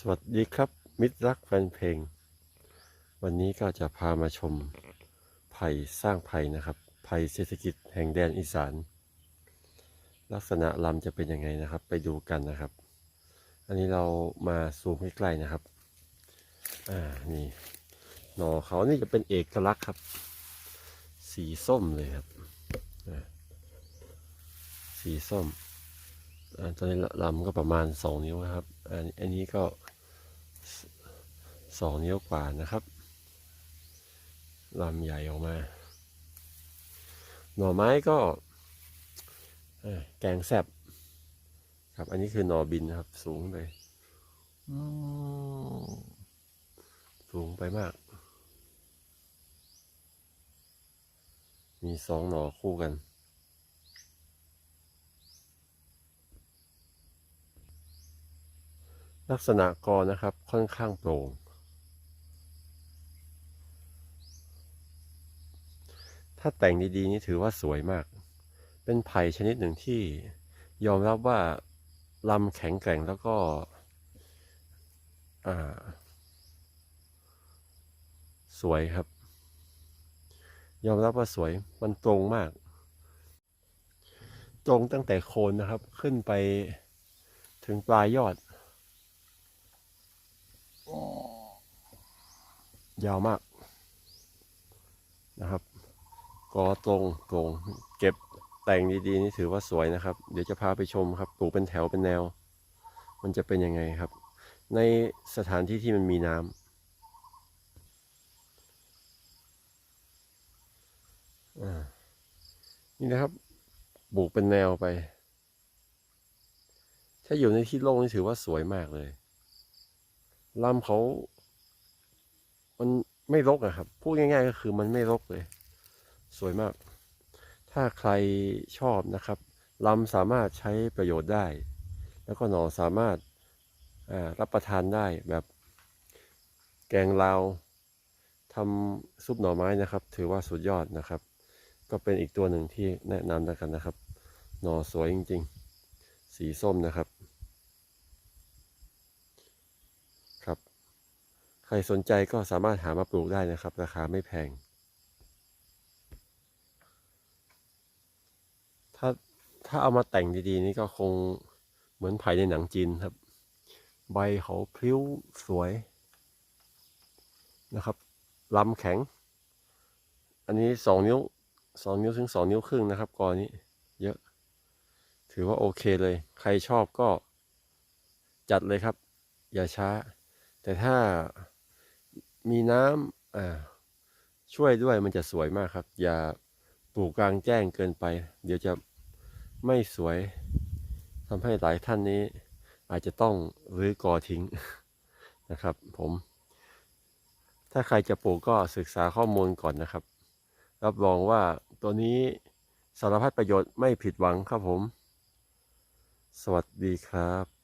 สวัสดีครับ มิตรรักแฟนเพลง วันนี้ก็จะพามาชมไผ่สร้างไผ่นะครับไผ่เศรษฐกิจแห่งแดนอีสาน ลักษณะลำจะเป็นยังไงนะครับ ไปดูกันนะครับ อันนี้เรามาซูมใกล้ๆนะครับอ่านี่หน่อเขานี่จะเป็นเอกลักษณ์ครับ สีส้มเลยครับสีส้มอ่าตอนนี้ลำก็ประมาณสองนิ้วครับ อันอันนี้ก็ สสองนิ้วกว่านะครับลำใหญ่ออกมา หน่อไม้ก็เอ่อแกงแซบครับ อันนี้คือหน่อบินนะครับ สูงไปอืมสูงไปมาก มีสองหน่อคู่กัน ลักษณะกอนะครับค่อนข้างโปร่ง ถ้าแต่งดีๆนี่ถือว่าสวยมาก เป็นไผ่ชนิดหนึ่งที่ยอมรับว่าลำแข็งแกร่งแล้วก็สวยครับ ยอมรับว่าสวยมันตรงมาก ตรงตั้งแต่โคนนะครับ ขึ้นไปถึงปลายยอด ยาวมากนะครับ กอตรงตรงเก็บแต่งดีๆนี่ถือว่าสวยนะครับ เดี๋ยวจะพาไปชมครับปลูกเป็นแถวเป็นแนว มันจะเป็นยังไงครับ ในสถานที่ที่มันมีน้ำนี่นะครับปลูกเป็นแนวไป ถ้าอยู่ในที่โล่งนี่ถือว่าสวยมากเลยลำเขา มันไม่รกอะครับ พูดง่าย ๆ ก็คือมันไม่รกเลย สวยมาก ถ้าใครชอบนะครับลำสามารถใช้ประโยชน์ได้ แล้วก็หน่อสามารถรับประทานได้แบบแกงลาวทำซุปหน่อไม้นะครับ ถือว่าสุดยอดนะครับ ก็เป็นอีกตัวหนึ่งที่แนะนำแล้วกันนะครับ หน่อสวยจริง ๆ สีส้มนะครับ ใครสนใจก็สามารถหามาปลูกได้นะครับ ราคาไม่แพง ถ้าถ้าเอามาแต่งดีๆ นี่ก็คงเหมือนไผ่ในหนังจีนครับ ใบเขาพลิ้วสวยนะครับลำแข็ง อันนี้สองนิ้วสองนิ้วถึงสองนิ้วครึ่งนะครับกอนี้ เยอะ ถือว่าโอเคเลย ใครชอบก็จัดเลยครับ อย่าช้า แต่ถ้า มีน้ำอ่าช่วยด้วยมันจะสวยมากครับ อย่าปลูกกลางแจ้งเกินไป เดี๋ยวจะไม่สวยทำให้หลายท่านนี้ อาจจะต้องรื้อกอทิ้งนะครับ ผม ถ้าใครจะปลูกก็ศึกษาข้อมูลก่อนนะครับ รับรองว่าตัวนี้สารพัดประโยชน์ไม่ผิดหวังครับผม สวัสดีครับ